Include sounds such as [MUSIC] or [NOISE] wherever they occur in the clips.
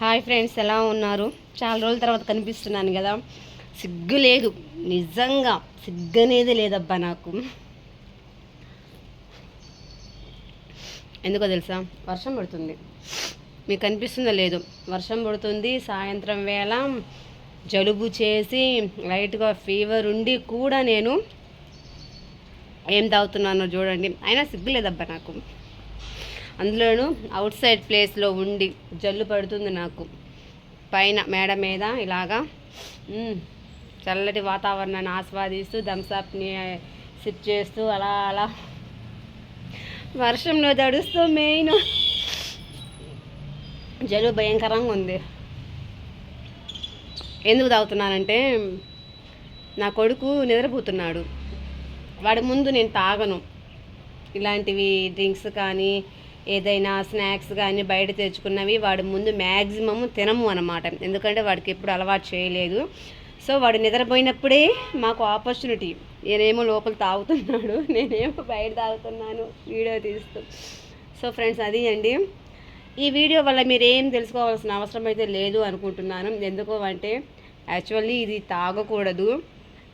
Hi friends ఎలా ఉన్నారు? చాలా రోజుల తర్వాత కనిపిస్తున్నాను కదా. సిగ్గు లేదు నిజంగా సిగ్గు అనేది లేదబ్బా నాకు. ఎందుకో తెలుసా? వర్షం పడుతుంది. మీకు కనిపిస్తుందో లేదు. వర్షం పడుతుంది సాయంత్రం వేళ జలుబు చేసి లైట్గా ఫీవర్ ఉండి కూడా నేను ఏం తాగుతున్నానో చూడండి. అయినా సిగ్గు లేదబ్బా నాకు. అందులోనూ అవుట్ సైడ్ ప్లేస్లో ఉండి జల్లు పడుతుంది నాకు. పైన మేడ మీద ఇలాగా చల్లటి వాతావరణాన్ని ఆస్వాదిస్తూ థమ్స్అప్ని సిప్ చేస్తూ అలా అలా. వర్షంలో తడుస్తూ మెయిన్ జలుబు భయంకరంగా ఉంది. ఎందుకు తాగుతున్నానంటే నా కొడుకు నిద్రపోతున్నాడు. వాడి ముందు నేను తాగను. ఇలాంటివి డ్రింక్స్ కానీ ఏదైనా స్నాక్స్ కానీ బయట తెచ్చుకున్నవి వాడు ముందు మ్యాక్సిమం తినము అనమాట ఎందుకంటే వాడికి ఎప్పుడు అలవాటు చేయలేదు. సో వాడు నిద్రపోయినప్పుడే మాకు ఆపర్చునిటీ. నేనేమో లోపల తాగుతున్నాడు. [LAUGHS] నేనేమో బయట తాగుతున్నాను. వీడియో తీస్తూ. సో ఫ్రెండ్స్ అది అండి. ఈ వీడియో వల్ల మీరు ఏం తెలుసుకోవాల్సిన అవసరం అయితే లేదు అనుకుంటున్నాను. ఎందుకు అంటే యాక్చువల్లీ ఇది తాగకూడదు.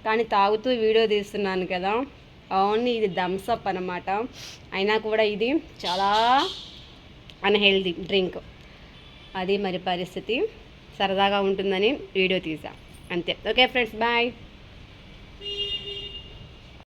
కానీ తాగుతూ వీడియో తీస్తున్నాను కదా. ఓన్లీ ఇది థమ్స్అప్ అనమాట అయినా కూడా ఇది చాలా అన్హెల్దీ డ్రింక్. అది మరి పరిస్థితి సరదాగా ఉంటుందని వీడియో తీసా. అంతే. Okay friends bye.